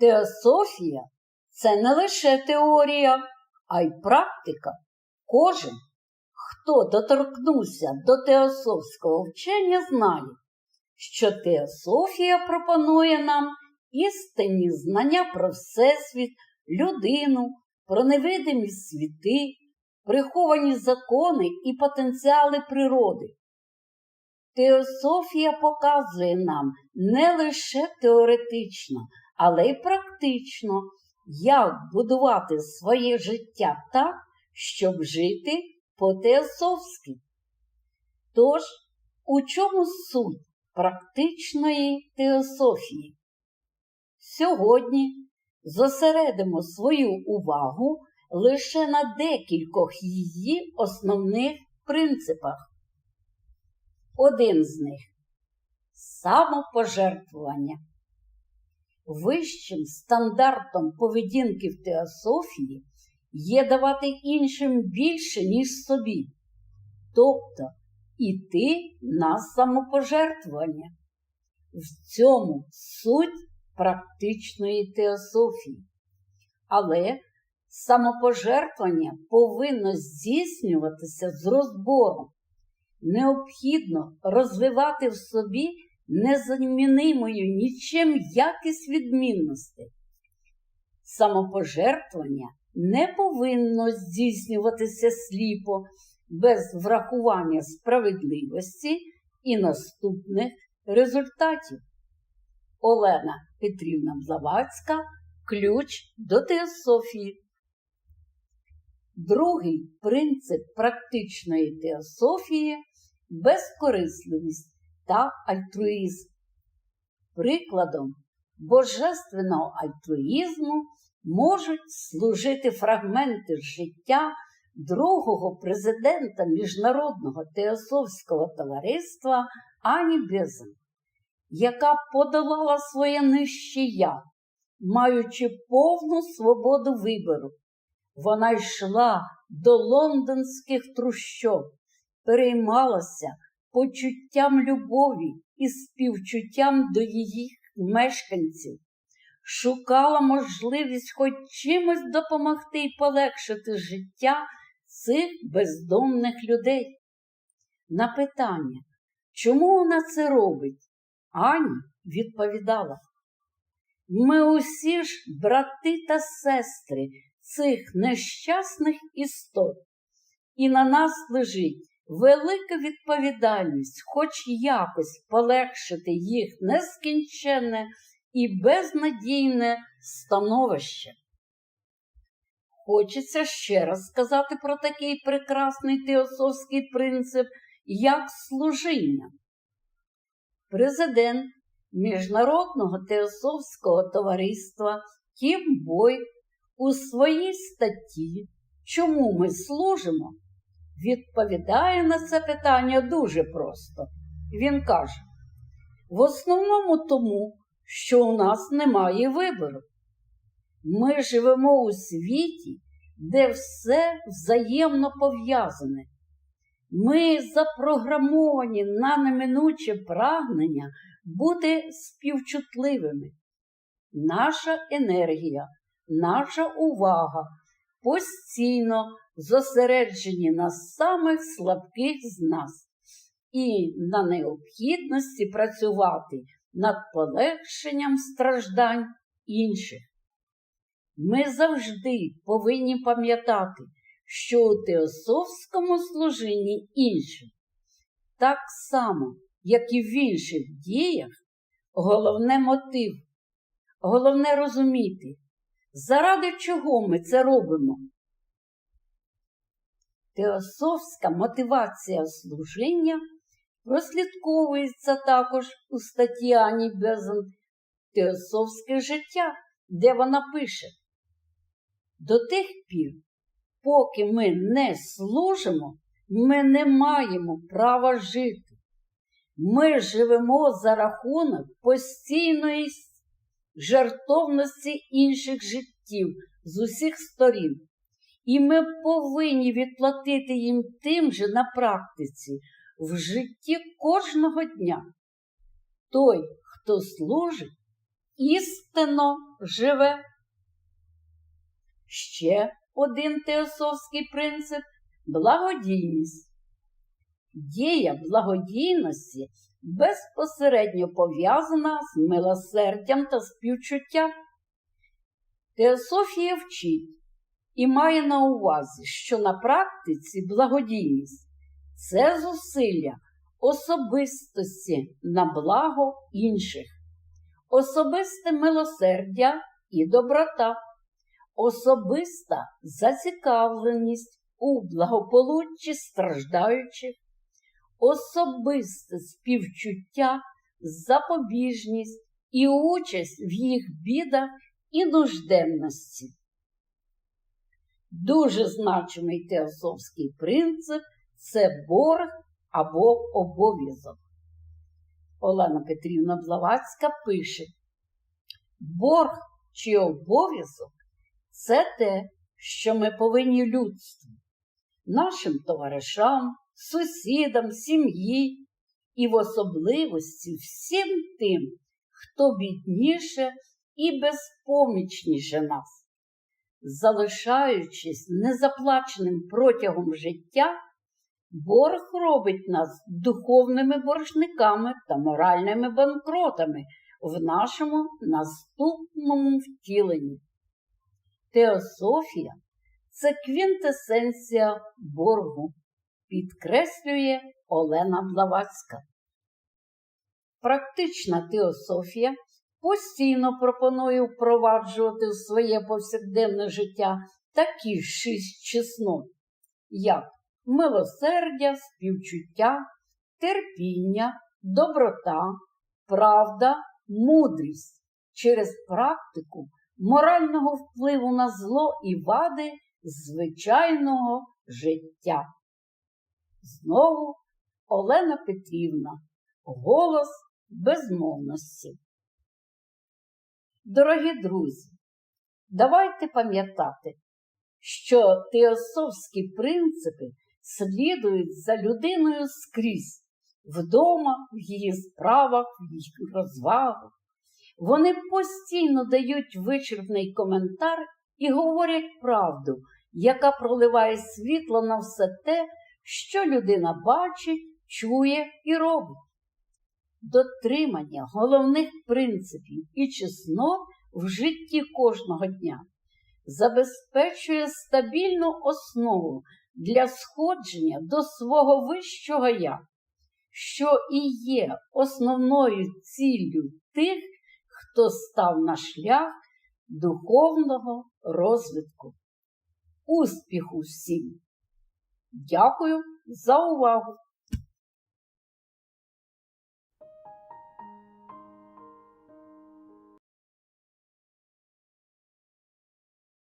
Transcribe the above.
Теософія це не лише теорія, а й практика. Кожен, хто доторкнувся до теософського вчення, знає, що теософія пропонує нам істинні знання про Всесвіт, людину, про невидимі світи, приховані закони і потенціали природи. Теософія показує нам не лише теоретично, але й практично, як будувати своє життя так, щоб жити по-теософськи. Тож, у чому суть практичної теософії? Сьогодні зосередимо свою увагу лише на декількох її основних принципах. Один з них самопожертвування. Вищим стандартом поведінки в теософії є давати іншим більше, ніж собі, тобто іти на самопожертвування. В цьому суть практичної теософії. Але самопожертвування повинно здійснюватися з розбором. Необхідно розвивати в собі незамінимою нічим якість відмінностей. Самопожертвування не повинно здійснюватися сліпо, без врахування справедливості і наступних результатів. Олена Петрівна Блавацька Ключ до теософії. Другий принцип практичної теософії безкорисливість та альтруїзм. Прикладом божественного альтруїзму можуть служити фрагменти життя другого президента Міжнародного теософського товариства Ані Безен, яка подолала своє нижче я, маючи повну свободу вибору. Вона йшла до лондонських трущоб, переймалася почуттям любові і співчуттям до її мешканців, шукала можливість хоч чимось допомогти і полегшити життя цих бездомних людей. На питання, чому вона це робить, Ані відповідала. Ми усі ж брати та сестри цих нещасних істот, і на нас лежить велика відповідальність, хоч якось полегшити їх нескінченне і безнадійне становище. Хочеться ще раз сказати про такий прекрасний теософський принцип, як служіння. Президент Міжнародного теософського товариства Тім Бой у своїй статті Чому ми служимо? Відповідає на це питання дуже просто. Він каже: в основному тому, що у нас немає вибору. Ми живемо у світі, де все взаємно пов'язане. Ми запрограмовані на неминуче прагнення бути співчутливими. Наша енергія, наша увага постійно зосереджені на самих слабких з нас і на необхідності працювати над полегшенням страждань інших. Ми завжди повинні пам'ятати, що у теософському служінні іншим, так само, як і в інших діях, головне мотив, головне розуміти, заради чого ми це робимо. Теософська мотивація служіння прослідковується також у статті Ані Безен Теософське життя, де вона пише: До тих пір, поки ми не служимо, ми не маємо права жити. Ми живемо за рахунок постійної жертовності інших життів з усіх сторін. І ми повинні відплатити їм тим же на практиці в житті кожного дня. Той, хто служить, істинно живе. Ще один теософський принцип благодійність. Дія благодійності безпосередньо пов'язана з милосердям та співчуттям. Теософія вчить і має на увазі, що на практиці благодійність це зусилля особистості на благо інших, особисте милосердя і доброта, особиста зацікавленість у благополуччі страждаючих, особисте співчуття, запобіжність і участь в їх бідах і нужденності. Дуже значимий теософський принцип це борг або обов'язок. Олена Петрівна Блавацька пише: борг чи обов'язок це те, що ми повинні людству, нашим товаришам, сусідам, сім'ї і в особливості всім тим, хто бідніше і безпомічніше нас. Залишаючись незаплаченим протягом життя, борг робить нас духовними боржниками та моральними банкротами в нашому наступному втіленні. Теософія це квінтесенція боргу, підкреслює Олена Блавацька. Практична теософія постійно пропонує впроваджувати в своє повсякденне життя такі шість чеснот, як милосердя, співчуття, терпіння, доброта, правда, мудрість через практику морального впливу на зло і вади звичайного життя. Знову Олена Петрівна, голос безмовності. Дорогі друзі, давайте пам'ятати, що теософські принципи слідують за людиною скрізь, вдома, в її справах, в її розвагах. Вони постійно дають вичерпний коментар і говорять правду, яка проливає світло на все те, що людина бачить, чує і робить. Дотримання головних принципів і чеснот в житті кожного дня забезпечує стабільну основу для сходження до свого вищого я, що і є основною ціллю тих, хто став на шлях духовного розвитку. Успіху всім! Дякую за увагу!